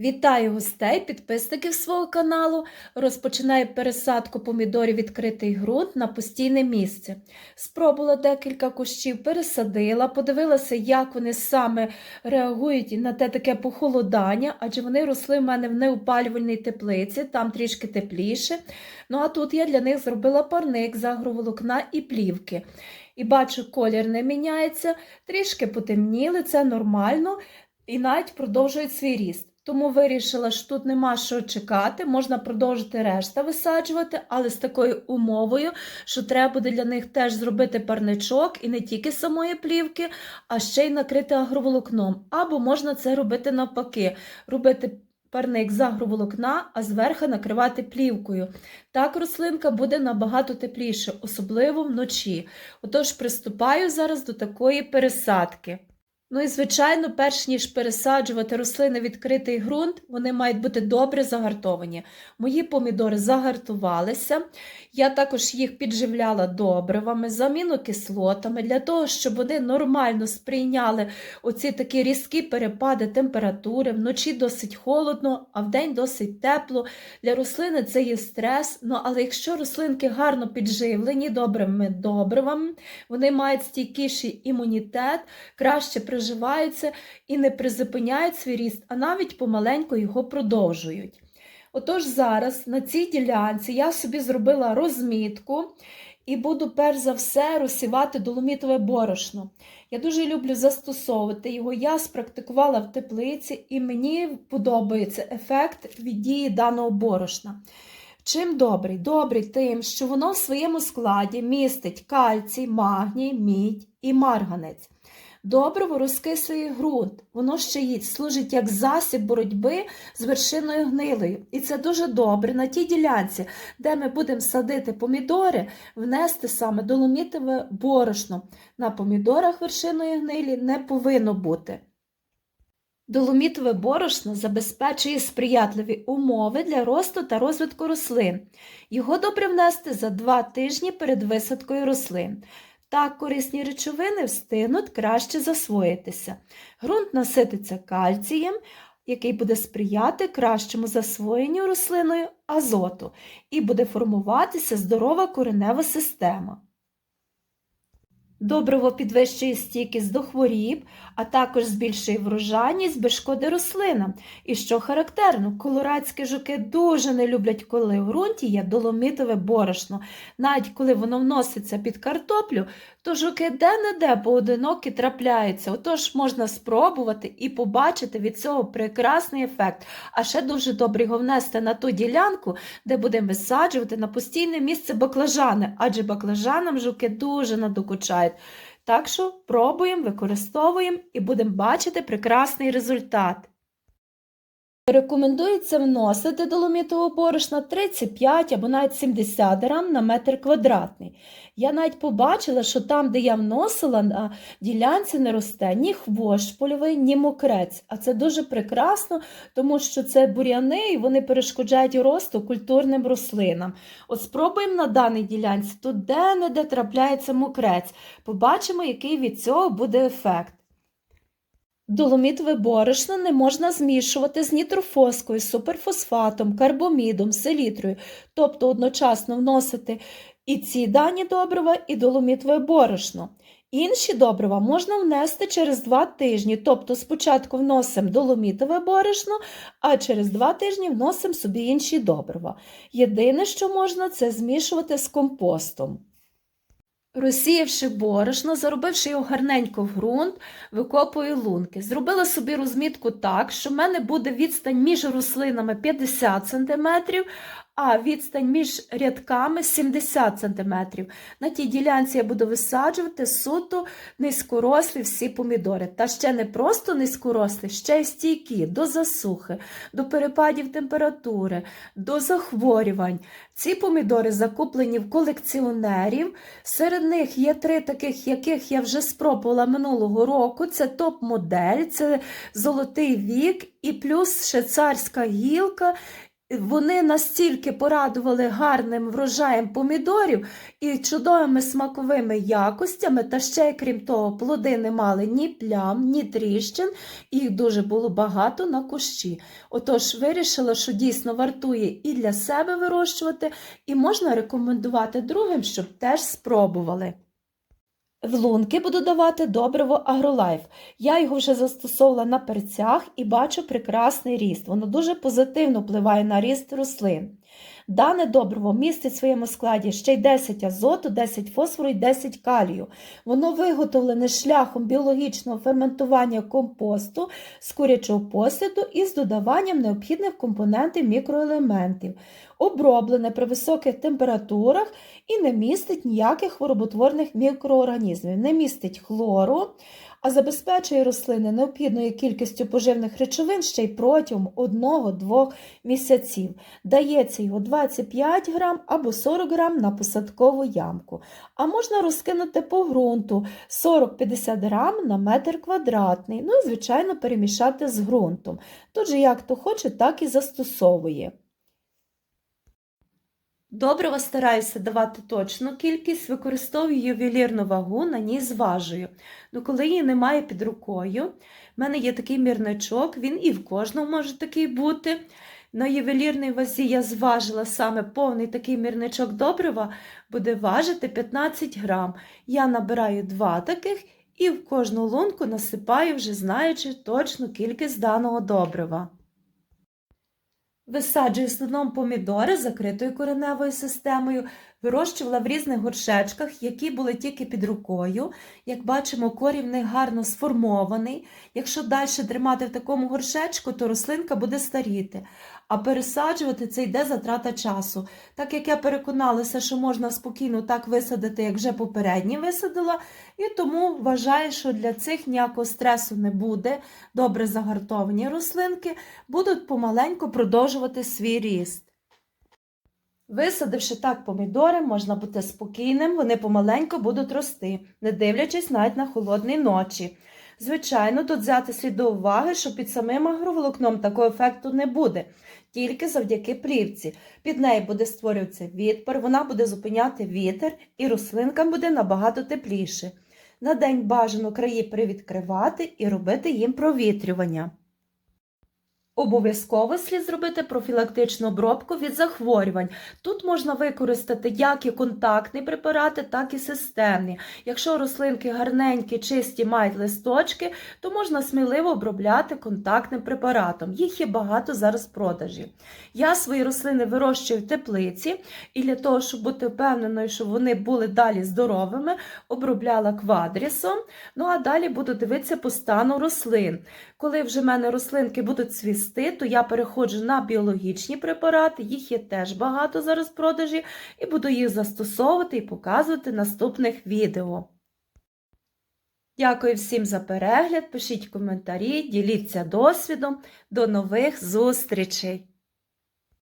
Вітаю гостей, підписників свого каналу. Розпочинаю пересадку помідорів відкритий ґрунт на постійне місце. Спробувала декілька кущів, пересадила, подивилася, як вони саме реагують на те таке похолодання, адже вони росли в мене в неопалювальній теплиці, там трішки тепліше. Ну а тут я для них зробила парник з агроволокна і плівки. І бачу, колір не міняється, трішки потемніли, це нормально, і навіть продовжують свій ріст. Тому вирішила, що тут нема що чекати, можна продовжити решта висаджувати, але з такою умовою, що треба буде для них теж зробити парничок і не тільки самої плівки, а ще й накрити агроволокном. Або можна це робити навпаки, робити парник з агроволокна, а зверху накривати плівкою. Так рослинка буде набагато тепліше, особливо вночі. Отож, приступаю зараз до такої пересадки. Ну і, звичайно, перш ніж пересаджувати рослини в відкритий ґрунт, вони мають бути добре загартовані. Мої помідори загартувалися. Я також їх підживляла добривами, замінокислотами, для того, щоб вони нормально сприйняли оці такі різкі перепади температури. Вночі досить холодно, а вдень досить тепло. Для рослини це є стрес. Ну, але якщо рослинки гарно підживлені добрими добривами, вони мають стійкіший імунітет, краще приживаються і не призупиняють свій ріст, а навіть помаленьку його продовжують. Отож, зараз на цій ділянці я собі зробила розмітку і буду перш за все розсівати доломітове борошно. Я дуже люблю застосовувати його. Я спрактикувала в теплиці, і мені подобається ефект від дії даного борошна. Чим добрий? Добрий тим, що воно в своєму складі містить кальцій, магній, мідь і марганець. Добриво розкислює ґрунт, воно ще й служить як засіб боротьби з вершиною гнилою. І це дуже добре на тій ділянці, де ми будемо садити помідори, внести саме доломітове борошно. На помідорах вершиною гнилі не повинно бути. Доломітове борошно забезпечує сприятливі умови для росту та розвитку рослин. Його добре внести за два тижні перед висадкою рослин. Так корисні речовини встигнуть краще засвоїтися. Грунт насититься кальцієм, який буде сприяти кращому засвоєнню рослиною азоту, і буде формуватися здорова коренева система. Добриво підвищує стійкість до хворіб, а також збільшує врожайність без шкоди рослинам. І що характерно, колорадські жуки дуже не люблять, коли в ґрунті є доломітове борошно. Навіть коли воно вноситься під картоплю, то жуки де-не-де поодинокі трапляються. Отож можна спробувати і побачити від цього прекрасний ефект. А ще дуже добре його внести на ту ділянку, де будемо висаджувати на постійне місце баклажани, адже баклажанам жуки дуже надокучають. Так що пробуємо, використовуємо і будемо бачити прекрасний результат. Рекомендується вносити доломітового борошна 35 або навіть 70 грам на метр квадратний. Я навіть побачила, що там, де я вносила, на ділянці не росте ні хвощ польовий, ні мокрець. А це дуже прекрасно, тому що це бур'яни і вони перешкоджають росту культурним рослинам. От спробуємо на даній ділянці, тут де-не-де трапляється мокрець. Побачимо, який від цього буде ефект. Доломітове борошно не можна змішувати з нітрофоскою, суперфосфатом, карбомідом, селітрою, тобто одночасно вносити і ці дані добрива, і доломітове борошно. Інші добрива можна внести через 2 тижні, тобто спочатку вносимо доломітове борошно, а через 2 тижні вносимо собі інші добрива. Єдине, що можна, це змішувати з компостом. Розсіявши борошно, заробивши його гарненько в ґрунт, викопую лунки. Зробила собі розмітку так, що в мене буде відстань між рослинами 50 см, а відстань між рядками 70 см. На тій ділянці я буду висаджувати суто низькорослі всі помідори. Та ще не просто низькорослі, ще й стійкі до засухи, до перепадів температури, до захворювань. Ці помідори закуплені в колекціонерів. Серед них є три таких, яких я вже спробувала минулого року. Це топ-модель, це золотий вік і плюс швейцарська гілка Вони настільки порадували гарним врожаєм помідорів і чудовими смаковими якостями, та ще, крім того, плоди не мали ні плям, ні тріщин, їх дуже було багато на кущі. Отож, вирішила, що дійсно вартує і для себе вирощувати, і можна рекомендувати другим, щоб теж спробували. В лунки буду давати добриво Агролайф. Я його вже застосовувала на перцях і бачу прекрасний ріст. Воно дуже позитивно впливає на ріст рослин. Дане добриво містить в своєму складі ще й 10 азоту, 10 фосфору і 10 калію. Воно виготовлене шляхом біологічного ферментування компосту з курячого посліду із додаванням необхідних компонентів мікроелементів, оброблене при високих температурах і не містить ніяких хвороботворних мікроорганізмів, не містить хлору, а забезпечує рослини необхідною кількістю поживних речовин ще й протягом 1-2 місяців. Дається його 25 грам або 40 грам на посадкову ямку. А можна розкинути по ґрунту 40-50 грам на метр квадратний. Ну і, звичайно, перемішати з ґрунтом. Тут же, як хто хоче, так і застосовує. Добрива стараюся давати точну кількість, використовую ювелірну вагу, на ній зважую. Ну, коли її немає під рукою, в мене є такий мірничок, він і в кожному може такий бути. На ювелірній вазі я зважила саме повний такий мірничок добрива, буде важити 15 грам. Я набираю два таких і в кожну лунку насипаю, вже знаючи точну кількість даного добрива. Висаджую слином помідори закритою кореневою системою, вирощувала в різних горшечках, які були тільки під рукою. Як бачимо, корінь в них гарно сформований. Якщо далі тримати в такому горшечку, то рослинка буде старіти. А пересаджувати це йде затрата часу. Так як я переконалася, що можна спокійно так висадити, як вже попередні висадила, і тому вважаю, що для цих ніякого стресу не буде. Добре загартовані рослинки будуть помаленьку продовжувати свій ріст. Висадивши так помідори, можна бути спокійним, вони помаленьку будуть рости, не дивлячись навіть на холодні ночі. Звичайно, тут взяти слід до уваги, що під самим агроволокном такого ефекту не буде, тільки завдяки плівці. Під нею буде створюватися відпар, вона буде зупиняти вітер і рослинкам буде набагато тепліше. На день бажано краї привідкривати і робити їм провітрювання. Обов'язково слід зробити профілактичну обробку від захворювань. Тут можна використати як і контактні препарати, так і системні. Якщо рослинки гарненькі, чисті, мають листочки, то можна сміливо обробляти контактним препаратом. Їх є багато зараз в продажі. Я свої рослини вирощую в теплиці і для того, щоб бути впевненою, що вони були далі здоровими, обробляла квадрісом. Ну а далі буду дивитися по стану рослин. Коли вже в мене рослинки будуть цвісти, то я переходжу на біологічні препарати, їх є теж багато зараз в продажі, і буду їх застосовувати і показувати в наступних відео. Дякую всім за перегляд, пишіть коментарі, діліться досвідом. До нових зустрічей!